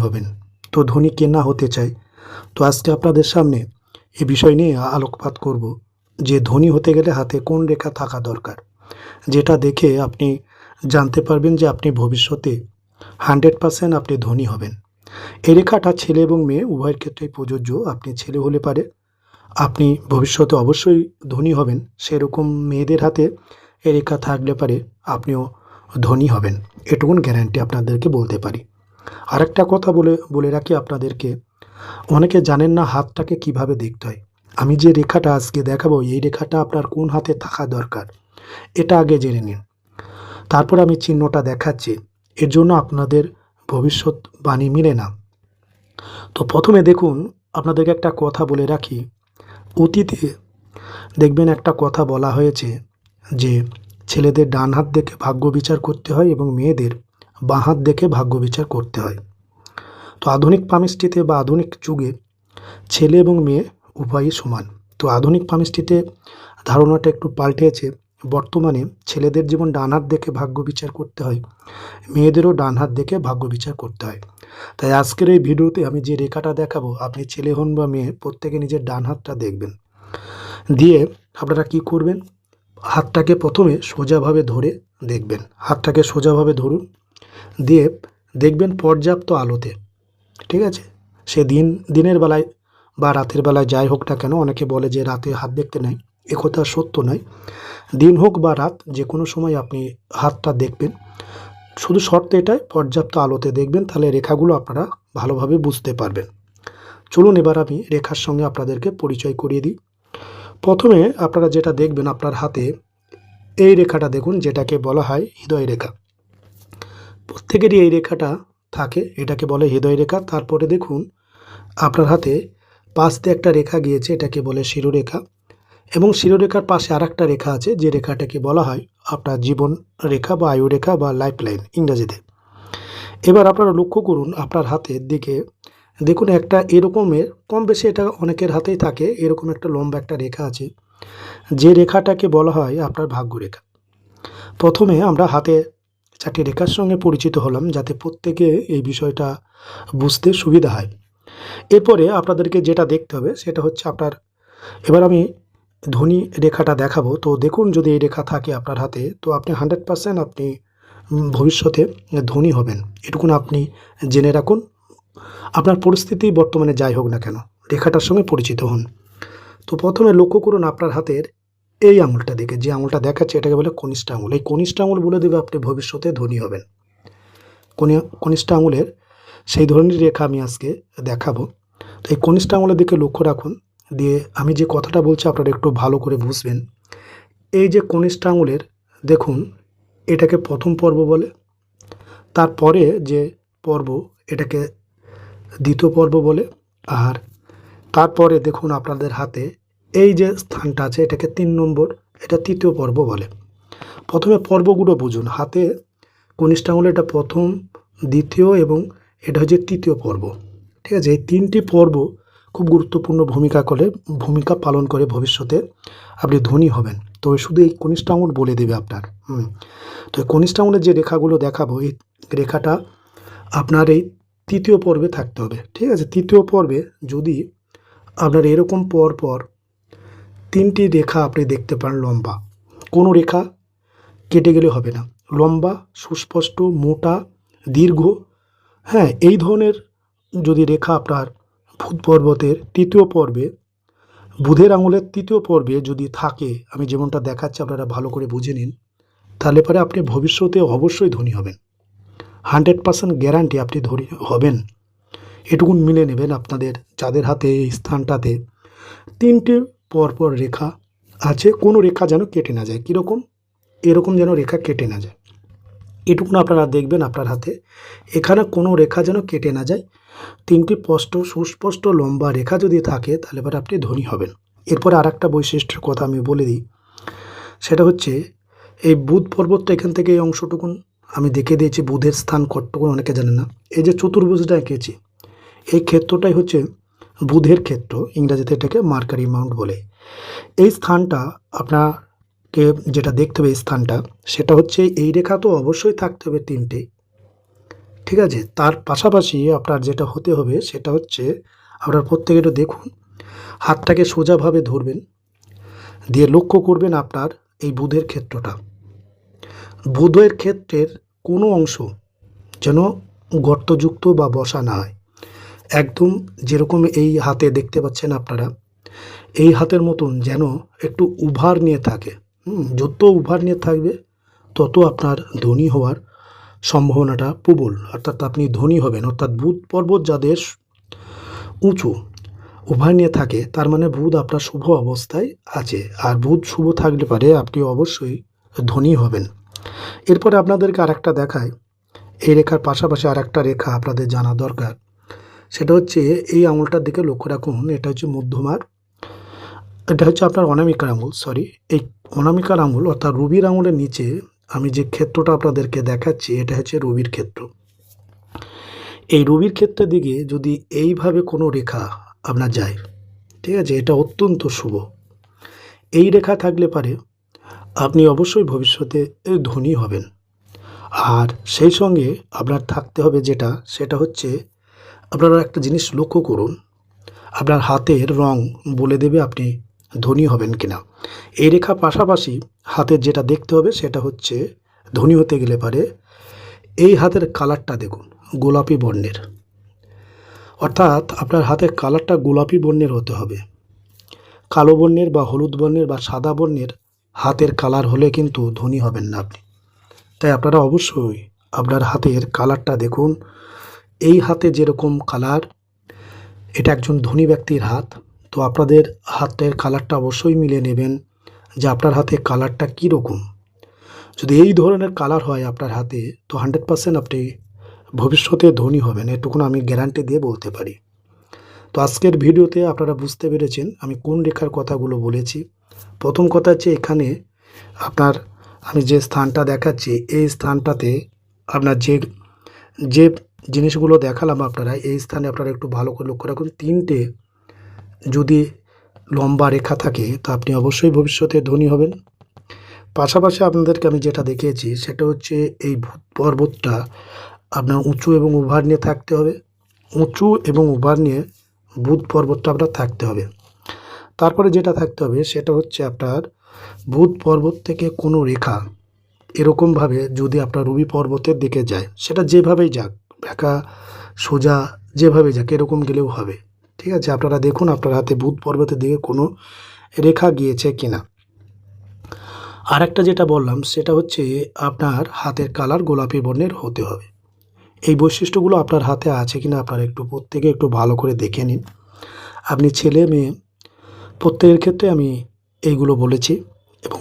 হবেন। তো ধনী কে না হতে চাই তো আজকে আপনাদের সামনে এ বিষয় নিয়ে আলোকপাত করব। যে ধনী হতে গেলে হাতে কোন রেখা থাকা দরকার? যেটা দেখে আপনি জানতে পারবেন যে আপনি ভবিষ্যতে হান্ড্রেড পারসেন্ট আপনি ধনী হবেন। এই রেখাটা ছেলে এবং মেয়ে, উভয়ের ক্ষেত্রেই প্রযোজ্য। আপনি ছেলে হলে পারে। আপনি ভবিষ্যতে অবশ্যই ধনী হবেন। সেরকম মেয়েদের হাতে এই রেখা থাকলে পারে আপনিও ধনী হবেন। এটুকুন গ্যারান্টি আপনাদেরকে বলতে পারি। আরেকটা কথা বলে বলে রাখি আপনাদেরকে। অনেকে জানেন না হাতটাকে কীভাবে দেখতে হয়। আমি যে রেখাটা আজকে দেখাবো, এই রেখাটা আপনার কোন হাতে থাকা দরকার, এটা আগে জেনে নিন। তারপর আমি চিহ্নটা দেখাচ্ছি। এর জন্য আপনাদের ভবিষ্যৎবাণী মিলে না। তো প্রথমে দেখুন, আপনাদেরকে একটা কথা বলে রাখি। অতীতে দেখবেন একটা কথা বলা হয়েছে যে, ছেলেদের ডান হাত দেখে ভাগ্য বিচার করতে হয় এবং মেয়েদের বাঁ হাত দেখে ভাগ্য বিচার করতে হয়। তো আধুনিক পামিস্ট্রিতে বা আধুনিক যুগে ছেলে এবং মেয়ে উভয়ই সমান। তো আধুনিক পামিস্ট্রিতে ধারণাটা একটু পাল্টেছে, বর্তমানে ছেলেদের যেমন ডান হাত দেখে ভাগ্য বিচার করতে হয়, মেয়েদেরও ডান হাত দেখে ভাগ্য বিচার করতে হয়। তাই আজকের এই ভিডিওতে আমি যে রেখাটা দেখাবো, আপনি ছেলে হন বা মেয়ে, প্রত্যেকে নিজের ডান হাতটা দেখবেন। দিয়ে আপনারা কি করবেন? হাতটাকে প্রথমে সোজাভাবে ধরে দেখবেন। হাতটাকে সোজাভাবে ধরুন দিয়ে দেখবেন পর্যাপ্ত আলোতে, ঠিক আছে? সে দিন, দিনের বেলায় বা রাতের বেলায় যাই হোক না কেন, অনেকে বলে যে রাতে হাত দেখতে নাই, এ কথা সত্য নয়। দিন হোক বা রাত, যে কোনো সময় আপনি হাতটা দেখবেন। শুধু শর্ত এটাই, পর্যাপ্ত আলোতে দেখবেন, তাহলে রেখাগুলো আপনারা ভালোভাবে বুঝতে পারবেন। চলুন এবার আমি রেখার সঙ্গে আপনাদেরকে পরিচয় করিয়ে দিই। প্রথমে আপনারা যেটা দেখবেন আপনার হাতে, এই রেখাটা দেখুন, যেটাকে বলা হয় হৃদয় রেখা। প্রত্যেকেরই এই রেখাটা থাকে, এটাকে বলে হৃদয় রেখা। তারপরে দেখুন, আপনার হাতে পাশ দিয়ে একটা রেখা গিয়েছে, এটাকে বলে শিরোরেখা। এবং শিরোরেখার পাশে আর একটা রেখা আছে, যে রেখাটাকে বলা হয় আপনার জীবন রেখা বা আয়ু রেখা বা লাইফ লাইন ইংরাজিতে। এবার আপনারা লক্ষ্য করুন, আপনার হাতের দিকে দেখুন, একটা এরকমের, কম বেশি এটা অনেকের হাতেই থাকে, এরকম একটা লম্বা একটা রেখা আছে, যে রেখাটাকে বলা হয় আপনার ভাগ্য রেখা প্রথমে আমরা হাতে চারটি রেখার সঙ্গে পরিচিত হলাম যাতে প্রত্যেকে এই বিষয়টা বুঝতে সুবিধা হয়। এরপরে আপনাদেরকে যেটা দেখতে হবে সেটা হচ্ছে আপনার, এবার আমি ধনী রেখাটা দেখাবো। তো দেখুন যদি এই রেখা থাকে আপনার হাতে, তো আপনি হান্ড্রেড পারসেন্ট আপনি ভবিষ্যতে ধনী হবেন। এটুকুন আপনি জেনে রাখুন। আপনার পরিস্থিতি বর্তমানে যাই হোক না কেন, রেখাটার সঙ্গে পরিচিত হন। তো প্রথমে লক্ষ্য করুন আপনার হাতের এই আঙুলটা দেখে, যে আঙুলটা দেখাচ্ছে এটাকে বলে কনিষ্ঠ আঙুল। এই কনিষ্ঠ আঙুল বলে দেবে আপনি ভবিষ্যতে ধনী হবেন। কনি- কনিষ্ঠ আঙুলের সেই ধরনের রেখা আমি আজকে দেখাবো। তো এই কনিষ্ঠ আঙুলের দিকে লক্ষ্য রাখুন। দিয়ে আমি যে কথাটা বলছি আপনারা একটু ভালো করে বুঝবেন। এই যে কনিষ্ঠ আঙুলের, দেখুন, এটাকে প্রথম পর্ব বলে, তারপরে যে পর্ব, এটাকে দ্বিতীয় পর্ব বলে, আর তারপরে দেখুন আপনাদের হাতে এই যে স্থানটা আছে, এটাকে তিন নম্বর, এটা তৃতীয় পর্ব বলে। প্রথমে পর্বগুলো বুঝুন। হাতে কনিষ্ঠ আঙুলে এটা প্রথম, দ্বিতীয় এবং এটা হচ্ছে তৃতীয় পর্ব। ঠিক আছে? এই তিনটি পর্ব খুব গুরুত্বপূর্ণ ভূমিকা করে, ভূমিকা পালন করে ভবিষ্যতে। আপনি ধনী হবেন। তো শুধু এই কনিষ্ঠ আঙুল বলে দেবে আপনার। হুম। তো কনিষ্ঠ আঙুলের যে রেখাগুলো দেখাবো, এই রেখাটা আপনার এই তৃতীয় পর্বে থাকতে হবে। ঠিক আছে? তৃতীয় পর্বে যদি আপনার এরকম পর পর তিনটি রেখা আপনি দেখতে পান লম্বা। কোনো রেখা কেটে গেলে হবে না। লম্বা, সুস্পষ্ট, মোটা, দীর্ঘ। হ্যাঁ এই ধরনের যদি রেখা আপনার ভূত পর্বতের তৃতীয় পর্বে, বুধের আঙুলের তৃতীয় পর্বে যদি থাকে, আমি যেমনটা দেখাচ্ছি, আপনারা ভালো করে বুঝে নিন, তাহলে পরে আপনি ভবিষ্যতে অবশ্যই ধনী হবেন। হান্ড্রেড পার্সেন্ট গ্যারান্টি আপনি ধনী হবেন। এটুকুন মিলে নেবেন আপনাদের, যাদের হাতে এই স্থানটাতে তিনটে পরপর রেখা আছে, কোনো রেখা যেন কেটে না যায়। কীরকম? এরকম যেন রেখা কেটে না যায়। এটুকুন আপনারা দেখবেন আপনার হাতে। এখানে কোনো রেখা যেন কেটে না যায়। তিনটি স্পষ্ট, সুস্পষ্ট লম্বা রেখা যদি থাকে, তাহলে এবার আপনি ধনী হবেন। এরপরে আর একটা বৈশিষ্ট্যের কথা আমি বলে দিই। সেটা হচ্ছে, এই বুধ পর্বতটা এখান থেকে এই অংশটুকুন আমি দেখে দিয়েছি। বুধের স্থান কতটুকুন অনেকে জানে না। এই যে চতুর্ভুজটা এঁকেছি, এই ক্ষেত্রটাই হচ্ছে বুধের ক্ষেত্র, ইংরাজিতে এটাকে মার্কারি মাউন্ট বলে। এই স্থানটা আপনাকে যেটা দেখতে হবে, এই স্থানটা, সেটা হচ্ছে এই রেখা তো অবশ্যই থাকতে হবে তিনটে। ঠিক আছে? তার পাশাপাশি আপনার যেটা হতে হবে, সেটা হচ্ছে আপনার প্রত্যেকে একটু দেখুন, হাতটাকে সোজাভাবে ধরবেন, দিয়ে লক্ষ্য করবেন আপনার এই বুধের ক্ষেত্রটা। বুধের ক্ষেত্রের কোনো অংশ যেন গর্তযুক্ত বা বসা না হয়। একদম যেরকম এই হাতে দেখতে পাচ্ছেন আপনারা, এই হাতের মতন যেন একটু উভার নিয়ে থাকে। যত উভার নিয়ে থাকবে, তত আপনার ধনী হওয়ার সম্ভাবনাটা প্রবল। অর্থাৎ আপনি ধনী হবেন, অর্থাৎ বুধ পর্বত যাদের উঁচু উভয় নিয়ে থাকে, তার মানে বুধ আপনার শুভ অবস্থায় আছে। আর বুধ শুভ থাকলে পারে আপনি অবশ্যই ধনী হবেন। এরপরে আপনাদেরকে আরেকটা দেখায়। এই রেখার পাশাপাশি আরেকটা রেখা আপনাদের জানা দরকার। সেটা হচ্ছে এই আঙুলটার দিকে লক্ষ্য রাখুন, এটা হচ্ছে মধ্যমার, এটা হচ্ছে আপনার অনামিকার আঙুল সরি এই অনামিকার আঙুল অর্থাৎ রুবির আঙুলের নিচে আমি যে ক্ষেত্রটা আপনাদেরকে দেখাচ্ছি, এটা হচ্ছে রবির ক্ষেত্র। এই রবির ক্ষেত্রের দিকে যদি এইভাবে কোনো রেখা আপনার যায়, ঠিক আছে, এটা অত্যন্ত শুভ। এই রেখা থাকলে পারে আপনি অবশ্যই ভবিষ্যতে ধনী হবেন। আর সেই সঙ্গে আপনার থাকতে হবে যেটা, সেটা হচ্ছে আপনারা একটা জিনিস লক্ষ্য করুন, আপনার হাতের রং বলে দেবে আপনি ধনী হবেন কিনা। এই রেখা পাশাপাশি হাতের যেটা দেখতে হবে সেটা হচ্ছে ধনী হতে গেলে পারে এই হাতের কালারটা দেখুন, গোলাপি বর্ণের। অর্থাৎ আপনার হাতের কালারটা গোলাপি বর্ণের হতে হবে। কালো বর্ণের বা হলুদ বর্ণের বা সাদা বর্ণের হাতের কালার হলে কিন্তু ধনী হবেন না আপনি। তাই আপনারা অবশ্যই আপনার হাতের কালারটা দেখুন এই হাতে যেরকম কালার, এটা একজন ধনী ব্যক্তির হাত। তো আপনাদের হাতের কালারটা অবশ্যই মিলে নেবেন যে আপনার হাতে কালারটা কীরকম। যদি এই ধরনের কালার হয় আপনার হাতে, তো হান্ড্রেড পার্সেন্ট আপনি ভবিষ্যতে ধনী হবেন। এটুকুন আমি গ্যারান্টি দিয়ে বলতে পারি। তো আজকের ভিডিওতে আপনারা বুঝতে পেরেছেন আমি কোন রেখার কথাগুলো বলেছি। প্রথম কথা হচ্ছে এখানে আপনার আমি যে স্থানটা দেখাচ্ছি, এই স্থানটাতে আপনার যে যে জিনিসগুলো দেখালাম আপনারা, এই স্থানে আপনারা একটু ভালো করে লক্ষ্য রাখুন। তিনটে যদি লম্বা রেখা থাকে, তো আপনি অবশ্যই ভবিষ্যতে ধনী হবেন। পাশাপাশি আপনাদেরকে আমি যেটা দেখিয়েছি, সেটা হচ্ছে এই ভূত পর্বতটা আপনার উঁচু এবং উভার নিয়ে থাকতে হবে। উঁচু এবং উভার নিয়ে বুধ পর্বতটা আপনার থাকতে হবে। তারপরে যেটা থাকতে হবে, সেটা হচ্ছে আপনার বুধ পর্বত থেকে কোনো রেখা এরকমভাবে যদি আপনার রবি পর্বতের দিকে যায়, সেটা যেভাবেই যাক বেঁকা সোজা, যেভাবে যাক, এরকম গেলেও হবে। ঠিক আছে? আপনারা দেখুন, আপনার হাতে বুধ পর্বতের দিকে কোনো রেখা গিয়েছে কিনা। আর একটা যেটা বললাম, সেটা হচ্ছে আপনার হাতের কালার গোলাপি বর্ণের হতে হবে। এই বৈশিষ্ট্যগুলো আপনার হাতে আছে কিনা, আপনারা একটু প্রত্যেকে একটু ভালো করে দেখে নিন। আপনি ছেলে, মেয়ে, প্রত্যেকের ক্ষেত্রে আমি এইগুলো বলেছি এবং